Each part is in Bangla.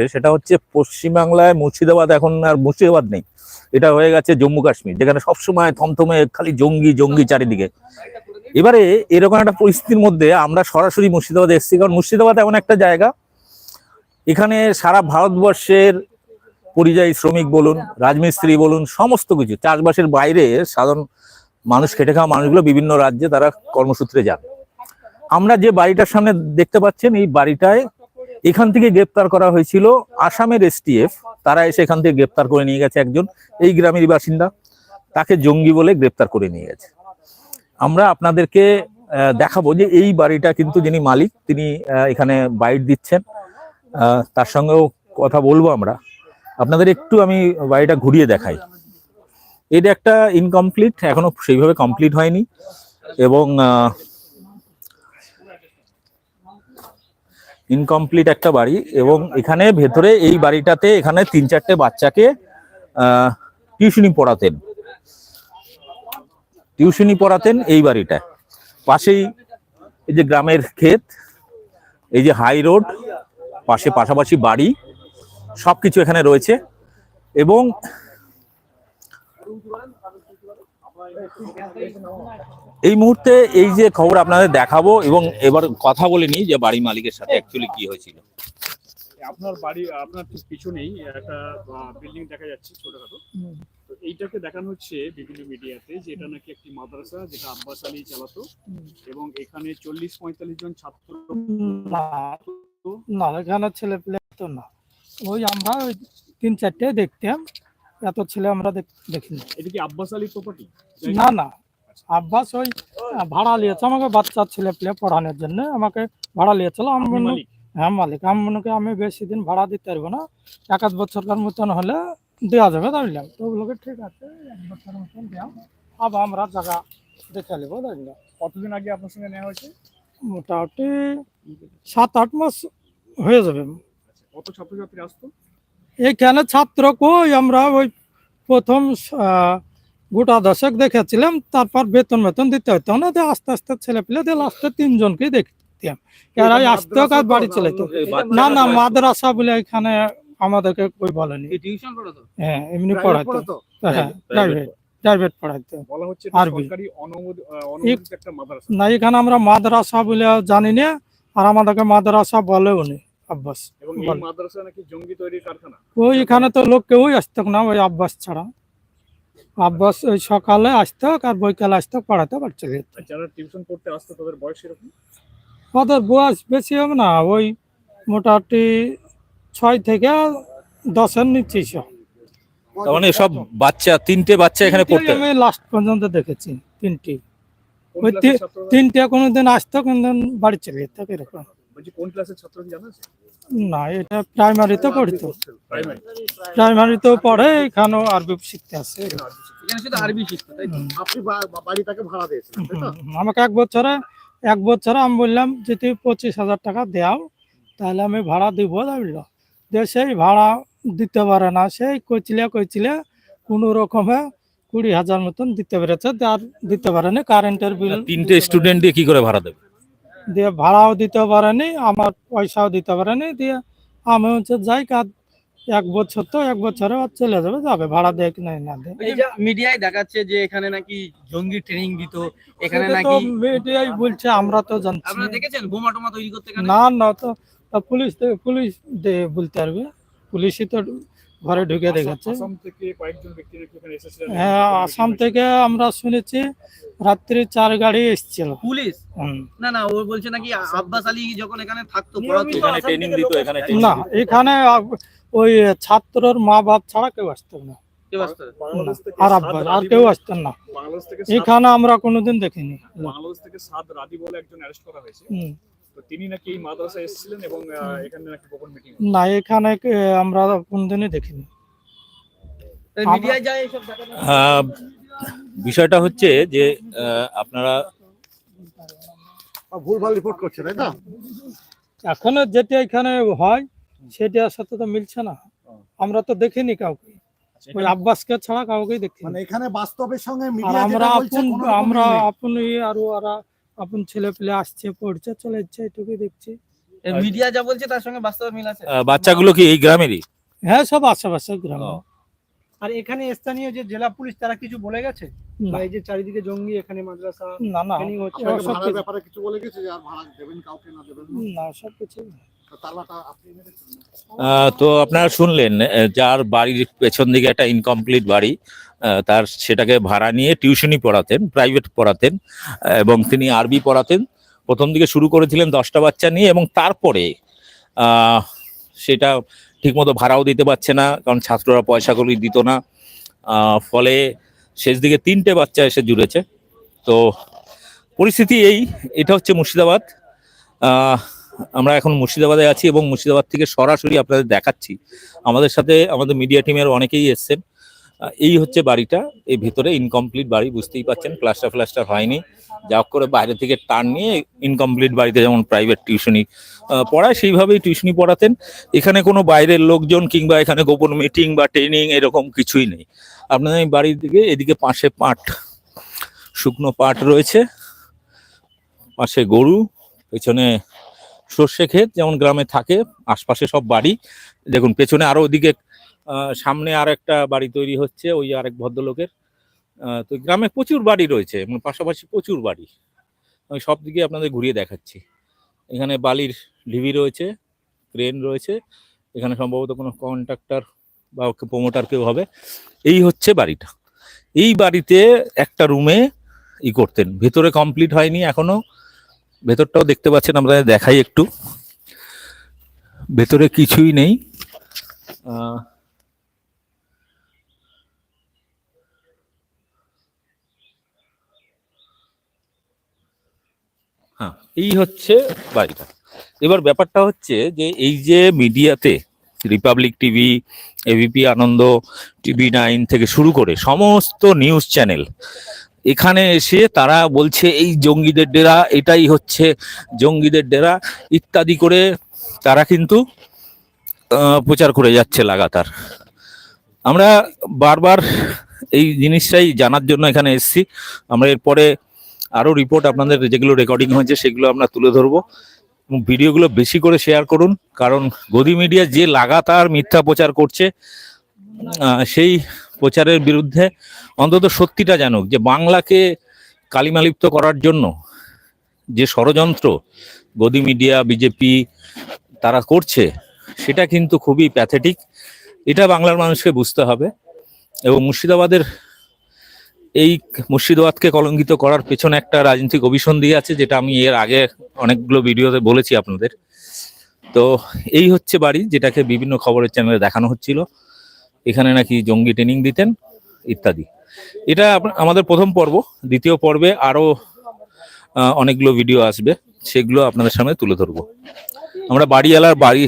হয়েছে, সেটা হচ্ছে পশ্চিমবাংলায় মুর্শিদাবাদ এখন আর মুর্শিদাবাদ নেই। এটা হয়ে গেছে জম্মু কাশ্মীর, যেখানে সবসময় থমথমে খালি জঙ্গি জঙ্গি চারিদিকে। এবারে এরকম একটা পরিস্থিতির মধ্যে আমরা সরাসরি মুর্শিদাবাদ এসেছি, কারণ মুর্শিদাবাদ এমন একটা জায়গা। এখানে সারা ভারতবর্ষের পরিযায়ী শ্রমিক বলুন, রাজমিস্ত্রি বলুন, সমস্ত কিছু, চাষবাসের বাইরে সাধারণ মানুষ, খেটে খাওয়া মানুষগুলো বিভিন্ন রাজ্যে তারা কর্মসূত্রে যান। আমরা যে বাড়িটার সামনে দেখতে পাচ্ছেন, এই বাড়িটায় এখান থেকে গ্রেপ্তার করা হয়েছিল আসামের এসটিএফ তারা এসে এখান থেকে গ্রেপ্তার করে নিয়ে গেছে একজন। এই গ্রামের বাসিন্দা। তাকে জঙ্গি বলে গ্রেপ্তার করে নিয়ে গেছে। আমরা আপনাদেরকে দেখাবো যে এই বাড়িটা কিন্তু যিনি মালিক, তিনি এখানে বাইট দিচ্ছেন। তার সঙ্গেও কথা বলব আমরা। আপনাদের একটু আমি বাড়িটা ঘুরিয়ে দেখাই। এটা একটা ইনকমপ্লিট এখনও সেইভাবে কমপ্লিট হয়নি। এবং ইনকমপ্লিট একটা বাড়ি এবং এখানে ভেতরে এই বাড়িটাতে এখানে তিন চারটে বাচ্চাকে টিউশনি পড়াতেন। টিউশনি পড়াতেন এই বাড়িটায়। পাশেই এই যে গ্রামের ক্ষেত, এই যে হাই রোড পাশে পাশাপাশি বাড়ি, সবকিছু এখানে রয়েছে এবং এই মুহূর্তে এই যে খবর আপনাদের দেখাবো এবং এবার কথা বলে নিই যে বাড়ি মালিকের সাথে অ্যাকচুয়ালি কি হয়েছিল। আপনার বাড়ি আপনার ঠিক পিছনেই একটা বিল্ডিং দেখা যাচ্ছে ছোটখাটো। তো এইটাকে দেখানো হচ্ছে বিভিন্ন মিডিয়াতে যে এটা নাকি একটি মাদ্রাসা যেটা আব্বাস আলী চালাতো। এবং এখানে চল্লিশ পঁয়তাল্লিশ জন ছাত্র। না না এখানে ছেলে পেলে তো না। ওই আমরা ওই তিন চারটে দেখতাম। এত ছেলে আমরা দেখ- দেখিনি। এটা কি আব্বাস আলী প্রপার্টি না না। আব্বাস ওই ভাড়া নিয়েছে আমাকে বাচ্চা ছেলে পেলে পড়ানোর জন্য আমাকে ভাড়া নিয়েছিল। আমি আপনি হ্যাঁ মালিক। আমি মনে করি আমি বেশি দিন ভাড়া দিতে পারব না। এক আধ বছরকার মতন হলে দেওয়া যাবে বুঝলাম তো ওগুলোকে ঠিক আছে এক বছর মতন দেওয়া আবার আমরা জায়গা দেখে নেব বুঝলাম কতদিন আগে আপনার সঙ্গে নেওয়া হয়েছে? মোটামুটি সাত আট মাস হয়ে যাবে। কত ছাত্রছাত্রী আসতো? এইখানে ছাত্র কই? আমরা ওই প্রথম আহ, গোটা দশক দেখেছিলাম তারপর বেতন বেতন দিতে হতো না দিয়ে আস্তে আস্তে ছেলে পেলে দিয়ে লাস্টে তিনজনকে দেখতাম। এরাই আসতো কাজ বাড়ি চলে না না মাদ্রাসা বলে। এখানে আমাদেরকে কই বলেনি। হ্যাঁ এমনি পড়াইতো। হ্যাঁ প্রাইভেট পড়াইতো। আরবি। না এখানে আমরা মাদ্রাসা বলে জানি না আর আমাদেরকে মাদ্রাসা বলেও নি। আব্বাস। এবং এই মাদ্রাসা নাকি জঙ্গি তৈরির কারখানা? ওই এখানে তো লোক কেউই আসতো না ওই আব্বাস ছাড়া। আব্বাস ওই সকালে আসতো আর বৈকালে আসতো পড়াতে পারছে যারা টিউশন পড়তে আসতো তাদের বয়স এরকম ওদের বয়স বেশি হবে না ওই মোটামুটি ছয় থেকে দশের নিচে সব। মানে সব বাচ্চা তিনটে বাচ্চা এখানে পড়তে? আমি লাস্ট পর্যন্ত দেখেছি তিনটি। ওই তিনটে কোনোদিন আসতো কোনোদিন বাড়ি চলে যেত এরকম। বলছি কোন ক্লাসের ছাত্র কি জানা আছে না এটা প্রাইমারিতে পড়তো। প্রাইমারি প্রাইমারিতেও পড়ে এখানেও আরবি শিখতে আসে। এখানে শুধু আরবি শিখতো তাই আপনি বা- বা- বাড়িটাকে ভাড়া দিয়েছেন তাই তো? হুম, আমাকে এক বছরে এক বছরে আমি বললাম যদি পঁচিশ হাজার টাকা দেও তাহলে আমি ভাড়া দিব বুঝলো যে সেই ভাড়া দিতে পারে না সেই কইছিলে কইছিলে কোনো রকমে কুড়ি হাজার মতন দিতে পেরেছে আর দিতে পারেনি কারেন্টের বিল তিনটে স্টুডেন্ট দিয়ে কি করে ভাড়া দেবে? দিয়ে ভাড়াও দিতে পারেনি আমার পয়সাও দিতে পারেনি দিয়ে আমি হচ্ছে যাই কাজ এক বছর তো এক বছরে চলে যাবে যাবে ভাড়া দেয় নাই না দেয়। মিডিয়ায় দেখাচ্ছে যে এখানে নাকি জঙ্গি ট্রেনিং দিত এখানে তো নাকি মিডিয়াই বলছে আমরা তো জানছি আপনারা না। দেখেছেন বোমা টোমা তৈরি করতে না না তো পুলিশ পুলিশ দে- বলতে পারবে। পুলিশই তো ঘরে ঢুকে দেখেছে আসাম থেকে কয়েকজন ব্যক্তি নাকি এখানে এসেছিলেন? হ্যাঁ আসাম থেকে? আমরা শুনেছি রাত্রি চার গাড়ি এসেছিল। পুলিশ? না না ও বলছে নাকি আব্বাস আলী যখন এখানে থাকতো এখানে ট্রেনিং দিত এখানে না এখানে ওই ছাত্রর মা বাপ ছাড়া কেউ আসতেন না। আসতো না? আর আব্বাস আর কেউ আসতেন না। এখানে আমরা কোনোদিন দেখিনি। বাংলাদেশ থেকে সাদ রাদি বলে একজন অ্যারেস্ট করা হয়েছে। হুম। তো তিনি নাকি এই মাদ্রাসায় এসেছিলেন এবং এখানে নাকি গোপন মিটিং না এখানে আমরা কোনোদিনই দেখিনি। আহ, বিষয়টা হচ্ছে যে আপনারা ভুলভাল রিপোর্ট করছে তাই তো? এখনও যেটা এখানে হয় সেটার সাথে তো মিলছে না। আমরা তো দেখিনি কাউকে। ওই আব্বাসকে ছাড়া কাউকে দেখিনি। মানে এখানে বাস্তবের সঙ্গে মিডিয়া আমরা যেটা বলছে আপন আমরা আপন আর ওরা আপন ছেলে পেলে আসছে পড়ছে চলে যাচ্ছে এটুকুই দেখছি। মিডিয়া যা বলছে তার সঙ্গে বাস্তব মিল আছে? বাচ্চাগুলো কি এই গ্রামেরই? হ্যাঁ সব আশেপাশে গ্রাম। আর এখানে স্থানীয় যে জেলা পুলিশ তারা কিছু বলে গেছে? বা এই যে চারিদিকে জঙ্গি এখানে মাদ্রাসা না না। ব্যাপারে কিছু বলে গেছে আর ভাড়া দেবেন কাউকে না দেবেন? না? না সব কিছু তো আপনারা শুনলেন যার বাড়ির পেছন দিকে একটা ইনকমপ্লিট বাড়ি তার সেটাকে ভাড়া নিয়ে টিউশনি পড়াতেন প্রাইভেট পড়াতেন, এবং তিনি আরবি পড়াতেন। প্রথম দিকে শুরু করেছিলেন দশটা বাচ্চা নিয়ে এবং তারপরে সেটা ঠিকমতো ভাড়াও দিতে পারছে না, কারণ ছাত্ররা পয়সাগুলি দিত না। ফলে শেষ দিকে তিনটে বাচ্চা এসে জুড়েছে। তো পরিস্থিতি এই, এটা হচ্ছে মুর্শিদাবাদ। আমরা এখন মুর্শিদাবাদে আছি এবং মুর্শিদাবাদ থেকে সরাসরি আপনাদের দেখাচ্ছি। আমাদের সাথে আমাদের মিডিয়া টিমের অনেকেই এসছেন। এই হচ্ছে বাড়িটা। এই ভিতরে ইনকমপ্লিট বাড়ি, বুঝতেই পাচ্ছেন। প্লাস্টার ফ্লাস্টার হয়নি। যা করে বাইরে থেকে টান নিয়ে ইনকমপ্লিট বাড়িতে যেমন প্রাইভেট টিউশনি পড়ায়, সেইভাবেই টিউশনি পড়াতেন। এখানে কোনো বাইরের লোকজন কিংবা এখানে গোপন মিটিং বা ট্রেনিং এরকম কিছুই নেই। আপনাদের বাড়ির দিকে, এদিকে পাশে পাট, শুকনো পাট রয়েছে। পাশে গরু, পেছনে সর্ষে ক্ষেত যেমন গ্রামে থাকে, আশপাশে সব বাড়ি। দেখুন, পেছনে আরও ওদিকে সামনে আর একটা বাড়ি তৈরি হচ্ছে, ওই আরেক ভদ্রলোকের। তো গ্রামে প্রচুর বাড়ি রয়েছে মানে পাশাপাশি প্রচুর বাড়ি। আমি সব দিকে আপনাদের ঘুরিয়ে দেখাচ্ছি। এখানে বালির ঢিবি রয়েছে, ক্রেন রয়েছে, এখানে সম্ভবত কোনো কন্ট্রাক্টর বা প্রোমোটার কেউ হবে। এই হচ্ছে বাড়িটা। এই বাড়িতে একটা রুমে ই করতেন, ভেতরে কমপ্লিট হয়নি এখনও। ভেতরটাও দেখতে পাচ্ছেন, আমরা দেখাই একটু। ভেতরে কিছুই নেই। হ্যাঁ এই হচ্ছে বাড়িটা। এবার ব্যাপারটা হচ্ছে যে, এই যে মিডিয়াতে Republic TV ABP Ananda TV nine থেকে শুরু করে সমস্ত নিউজ চ্যানেল এখানে এসে তারা বলছে, এই জঙ্গিদের ডেরা, এটাই হচ্ছে জঙ্গিদের ডেরা। ইত্যাদি করে তারা কিন্তু প্রচার করে যাচ্ছে লাগাতার। আমরা বারবার এই জিনিসটাই জানার জন্য এখানে এসছি। আমরা এরপরে আরও রিপোর্ট আপনাদের যেগুলো রেকর্ডিং হয়েছে সেগুলো আমরা তুলে ধরবো। ভিডিওগুলো বেশি করে শেয়ার করুন, কারণ গদি মিডিয়া যে লাগাতার মিথ্যা প্রচার করছে সেই প্রচারের বিরুদ্ধে অন্তত সত্যিটা জানুক, যে বাংলাকে কালিমালিপ্ত করার জন্য যে ষড়যন্ত্র গদি মিডিয়া, বিজেপি তারা করছে, সেটা কিন্তু খুবই প্যাথেটিক এটা বাংলার মানুষকে বুঝতে হবে এবং মুর্শিদাবাদের এই মুর্শিদাবাদকে কলঙ্কিত করার পেছনে একটা রাজনৈতিক অভিসন্ধি আছে, যেটা আমি এর আগে অনেকগুলো ভিডিওতে বলেছি আপনাদের। তো এই হচ্ছে বাড়ি, যেটাকে বিভিন্ন খবরের চ্যানেলে দেখানো হচ্ছিল। এখানে নাকি জঙ্গি ট্রেনিং দিতেন ইত্যাদি। এটা আমাদের প্রথম পর্ব। দ্বিতীয় পর্বে আরও আহ, অনেকগুলো ভিডিও আসবে। সেগুলো আপনাদের সামনে তুলে ধরবো। আমরা বাড়িওয়ালার বাড়ি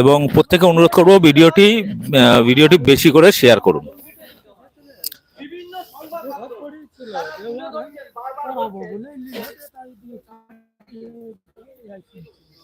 এবং প্রত্যেকে অনুরোধ করব ভিডিওটি ভিডিওটি বেশি করে শেয়ার করুন।